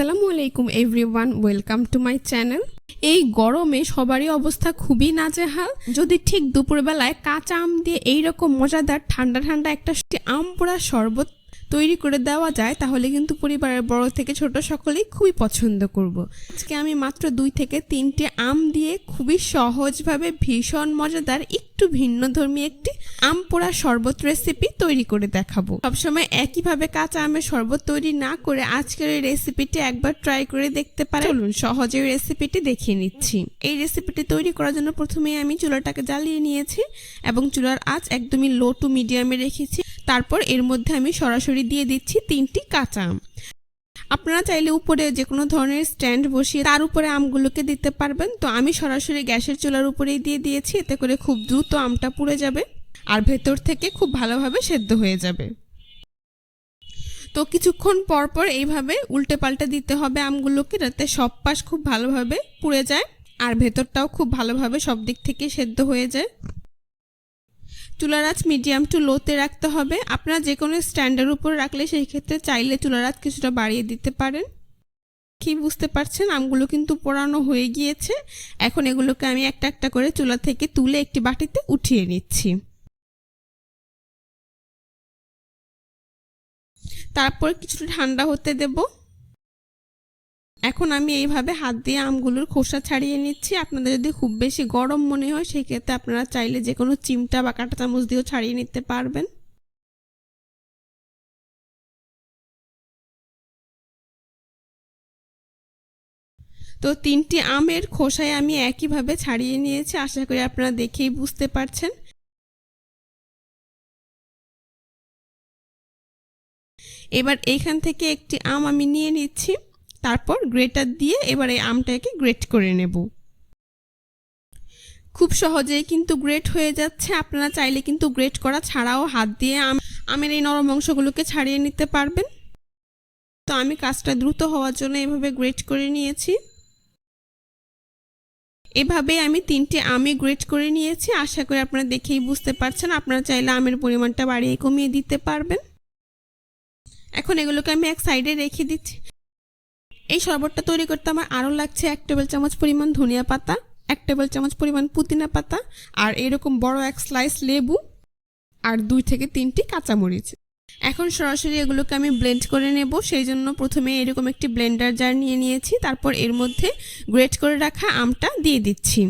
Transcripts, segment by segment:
আসসালামু আলাইকুম everyone, welcome to my channel. এই গরমে সবারই অবস্থা খুবই নাজেহাল। যদি ঠিক দুপুরবেলায় কাঁচা আম দিয়ে এইরকম মজাদার ঠান্ডা ঠান্ডা একটা আম পোড়া শরবত তৈরি করে দেওয়া যায়, তাহলে কিন্তু পরিবারের বড় থেকে ছোট সকলেই খুবই পছন্দ করব। আজকে আমি মাত্র দুই থেকে তিনটে আম দিয়ে খুবই সহজভাবে ভীষণ মজাদার, একটু ভিন্ন ধর্মী একটি আম পোড়া শরবত রেসিপি তৈরি করে দেখাবো। সবসময় একইভাবে কাঁচা আমের শরবত তৈরি না করে আজকের এই রেসিপিটি একবার ট্রাই করে দেখতে পারে চলুন সহজে রেসিপিটি দেখিয়ে নিচ্ছি। এই রেসিপিটি তৈরি করার জন্য প্রথমেই আমি চুলাটাকে জ্বালিয়ে নিয়েছি এবং চুলার আঁচ একদমই লো টু মিডিয়ামে রেখেছি। তারপর এর মধ্যে আমি সরাসরি দিয়ে দিচ্ছি তিনটি কাঁচা আম। আপনারা চাইলে উপরে যে কোনো ধরনের স্ট্যান্ড বসিয়ে তার উপরে আমগুলোকে দিতে পারবেন। তো আমি সরাসরি গ্যাসের চুলার উপরেই দিয়ে দিয়েছি, এতে করে খুব দ্রুত আমটা পুড়ে যাবে আর ভেতর থেকে খুব ভালোভাবে সেদ্ধ হয়ে যাবে। তো কিছুক্ষণ পর পর এইভাবে উল্টে পাল্টে দিতে হবে আমগুলোকে যাতে সব পাশ খুব ভালোভাবে পুড়ে যায় আর ভেতরটাও খুব ভালোভাবে সব দিক থেকে সেদ্ধ হয়ে যায়। চুলার আঁচ মিডিয়াম টু লোতে রাখতে হবে। আপনারা যে কোনো স্ট্যান্ডের উপর রাখলে সেই ক্ষেত্রে চাইলে চুলার আঁচ কিছুটা বাড়িয়ে দিতে পারেন। কি বুঝতে পারছেন? আমগুলো কিন্তু পোড়ানো হয়ে গিয়েছে। এখন এগুলোকে আমি একটা একটা করে চুলা থেকে তুলে একটি বাটিতে উঠিয়ে নিচ্ছি। তারপর কিছুটা ঠান্ডা হতে দেব। এখন আমি এইভাবে হাত দিয়ে আমগুলোর খোসা ছাড়িয়ে নিচ্ছি। আপনাদের যদি খুব বেশি গরম মনে হয় সেক্ষেত্রে আপনারা চাইলে যে কোনো চিমটা বা কাঁটা চামচ দিয়েও ছাড়িয়ে নিতে পারবেন। তো তিনটি আমের খোসায় আমি একইভাবে ছাড়িয়ে নিয়েছি, আশা করি আপনারা দেখেই বুঝতে পারছেন। এবার এইখান থেকে একটি আম আমি নিয়ে নিচ্ছি। তারপর গ্রেটার দিয়ে এবার এই আমটাকে গ্রেট করে নেব। খুব সহজেই কিন্তু গ্রেট হয়ে যাচ্ছে। আপনারা চাইলে কিন্তু গ্রেট করা ছাড়াও হাত দিয়ে আমের এই নরম অংশগুলোকে ছাড়িয়ে নিতে পারবেন। তো আমি কাজটা দ্রুত হওয়ার জন্য এভাবে গ্রেট করে নিয়েছি। এভাবে আমি তিনটে আমি গ্রেট করে নিয়েছি। আশা করি আপনারা দেখেই বুঝতে পারছেন। আপনারা চাইলে আমের পরিমাণটা বাড়িয়ে কমিয়ে দিতে পারবেন। এখন এগুলোকে আমি এক সাইডে রেখে দিচ্ছি। এই শরবতটা তৈরি করতে আমার আরও লাগছে এক টেবিল চামচ পরিমাণ ধনিয়া পাতা, এক টেবিল চামচ পরিমাণ পুদিনা পাতা আর এরকম বড় এক স্লাইস লেবু আর দুই থেকে তিনটি কাঁচামরিচ। এখন সরাসরি এগুলোকে আমি ব্লেন্ড করে নেব। সেই জন্য প্রথমে এরকম একটি ব্লেন্ডার জার নিয়ে নিয়েছি। তারপর এর মধ্যে গ্রেট করে রাখা আমটা দিয়ে দিচ্ছি।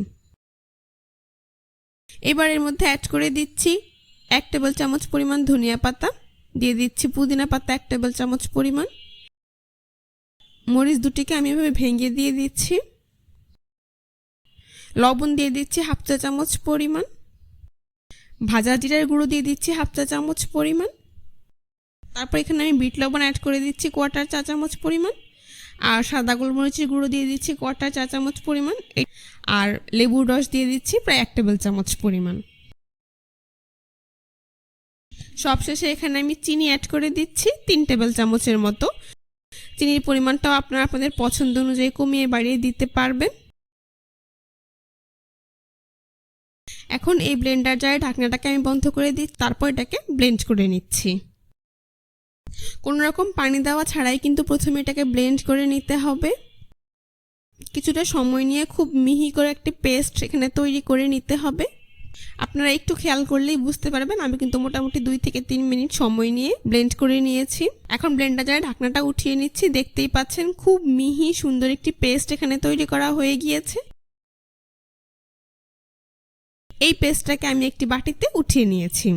এবার এর মধ্যে অ্যাড করে দিচ্ছি এক টেবিল চামচ পরিমাণ ধনিয়া পাতা। দিয়ে দিচ্ছি পুদিনা পাতা এক টেবিল চামচ পরিমাণ। মরিচ দুটিকে আমি এভাবে ভেঙে দিয়ে দিচ্ছি। লবণ দিয়ে দিচ্ছি হাফ চা চামচ পরিমাণ। ভাজা জিরার গুঁড়ো দিয়ে দিচ্ছি হাফ চা চামচ পরিমাণ। তারপর এখানে আমি বিট লবণ অ্যাড করে দিচ্ছি কোয়াটার চা চামচ পরিমাণ। আর সাদা গোলমরিচের গুঁড়ো দিয়ে দিচ্ছি কোয়াটার চা চামচ পরিমাণ। আর লেবুর রস দিয়ে দিচ্ছি প্রায় এক টেবিল চামচ পরিমাণ। সবশেষে এখানে আমি চিনি অ্যাড করে দিচ্ছি তিন টেবিল চামচের মতো। চিনির পরিমাণটাও আপনারা আপনাদের পছন্দ অনুযায়ী কমিয়ে বাড়িয়ে দিতে পারবেন। এখন এই ব্লেন্ডার জারে ঢাকনাটাকে আমি বন্ধ করে দিই, তারপর এটাকে ব্লেন্ড করে নিচ্ছি। কোনো রকম পানি দেওয়া ছাড়াই কিন্তু প্রথমে এটাকে ব্লেন্ড করে নিতে হবে। কিছুটা সময় নিয়ে খুব মিহি করে একটি পেস্ট এখানে তৈরি করে নিতে হবে। আপনারা একটু খেয়াল করলেই বুঝতে পারবেন। আমি কিন্তু মোটামুটি দুই থেকে তিন মিনিট সময় নিয়ে ব্লেন্ড করে নিয়েছি। এখন ব্লেন্ডার ঢাকনাটা উঠিয়ে নিচ্ছি। দেখতেই পাচ্ছেন খুব মিহি সুন্দর একটি পেস্ট এখানে তৈরি করা হয়ে গিয়েছে। এই পেস্টটাকে আমি একটি বাটিতে উঠিয়ে নিয়েছি।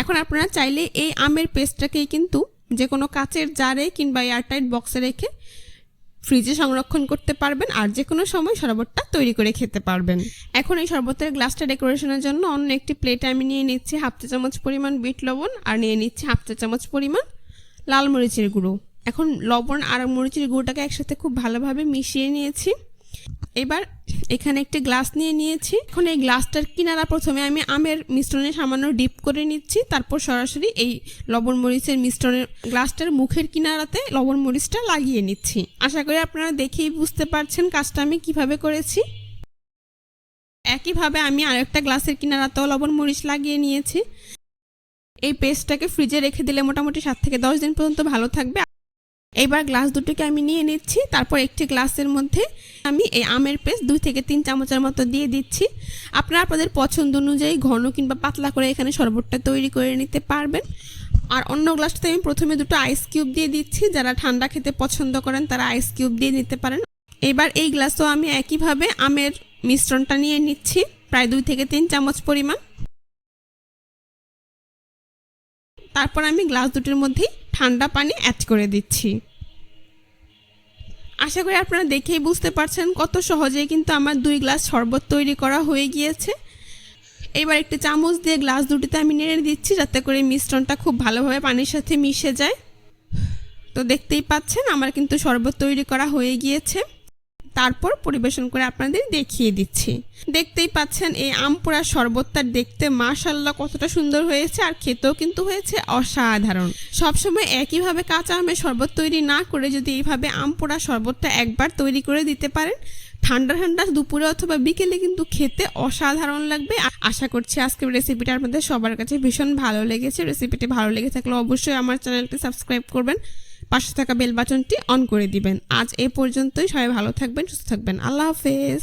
এখন আপনারা চাইলে এই আমের পেস্টটাকেই কিন্তু যে কোনো কাচের জারে কিংবা এয়ারটাইট বক্সে রেখে ফ্রিজে সংরক্ষণ করতে পারবেন আর যে কোনো সময় শরবতটা তৈরি করে খেতে পারবেন। এখন এই শরবতের গ্লাসটা ডেকোরেশনের জন্য অন্য একটি প্লেটে আমি নিয়ে নিচ্ছি হাফ চা চামচ পরিমাণ বিট লবণ আর নিয়ে নিচ্ছি হাফ চা চামচ পরিমাণ লাল মরিচের গুঁড়ো। এখন লবণ আর মরিচের গুঁড়োটাকে একসাথে খুব ভালোভাবে মিশিয়ে নিয়েছি। এবার এখানে একটি গ্লাস নিয়ে নিয়েছি। এখন এই গ্লাসটার কিনারা প্রথমে আমি আমের মিশ্রণে সামান্য ডিপ করে নিচ্ছি। তারপর সরাসরি এই লবণ মরিচের মিশ্রণের গ্লাসটার মুখের কিনারাতে লবণ মরিচটা লাগিয়ে নিচ্ছি। আশা করি আপনারা দেখেই বুঝতে পারছেন কাজটা আমি কীভাবে করেছি। একইভাবে আমি আরেকটা গ্লাসের কিনারাতেও লবণ মরিচ লাগিয়ে নিয়েছি। এই পেস্টটাকে ফ্রিজে রেখে দিলে মোটামুটি সাত থেকে দশ দিন পর্যন্ত ভালো থাকবে। এবার গ্লাস দুটোকে আমি নিয়ে নিচ্ছি, তারপর একটি গ্লাসের মধ্যে আমি এই আমের পেস্ট দুই থেকে তিন চামচের মতো দিয়ে দিচ্ছি। আপনারা আপনাদের পছন্দ অনুযায়ী ঘন কিংবা পাতলা করে এখানে শরবতটা তৈরি করে নিতে পারবেন। আর অন্য গ্লাসটাতে আমি প্রথমে দুটো আইস কিউব দিয়ে দিচ্ছি, যারা ঠান্ডা খেতে পছন্দ করেন তারা আইস কিউব দিয়ে নিতে পারেন। এবার এই গ্লাসও আমি একইভাবে আমের মিশ্রণটা নিয়ে নিচ্ছি, প্রায় দুই থেকে তিন চামচ পরিমাণ। তারপর আমি গ্লাস দুটির মধ্যেই ঠান্ডা পানি অ্যাড করে দিচ্ছি। আশা করি আপনারা দেখেই বুঝতে পারছেন কত সহজেই কিন্তু আমার দুই গ্লাস শরবত তৈরি করা হয়ে গিয়েছে। এবার একটি চামচ দিয়ে গ্লাস দুটিতে আমি নেড়ে দিচ্ছি যাতে করে মিশ্রণটা খুব ভালোভাবে পানির সাথে মিশে যায়। তো দেখতেই পাচ্ছেন আমার কিন্তু শরবত তৈরি করা হয়ে গিয়েছে। তারপর পরিবেশন করে আপনাদের দেখিয়ে দিচ্ছি। দেখতেই পাচ্ছেন, এই আমপুরা শরবতটা দেখতে মাশাল্লাহ কতটা সুন্দর হয়েছে আর খেতেও কিন্তু হয়েছে অসাধারণ। সবসময় একইভাবে কাঁচা আমের শরবত তৈরি না করে যদি এইভাবে আমপুরা শরবতটা একবার তৈরি করে দিতে পারেন, ঠান্ডা ঠান্ডা দুপুরে অথবা বিকেলে কিন্তু খেতে অসাধারণ লাগবে। আশা করছি আজকের রেসিপিটা আপনাদের সবার কাছে ভীষণ ভালো লেগেছে। রেসিপিটি ভালো লেগে থাকলে অবশ্যই আমার চ্যানেলটি সাবস্ক্রাইব করবেন। পাশে থাকা বেল বাটনটি অন করে দিবেন। আজ এ পর্যন্তই। সবাই ভালো থাকবেন, সুস্থ থাকবেন। আল্লাহ হাফেজ।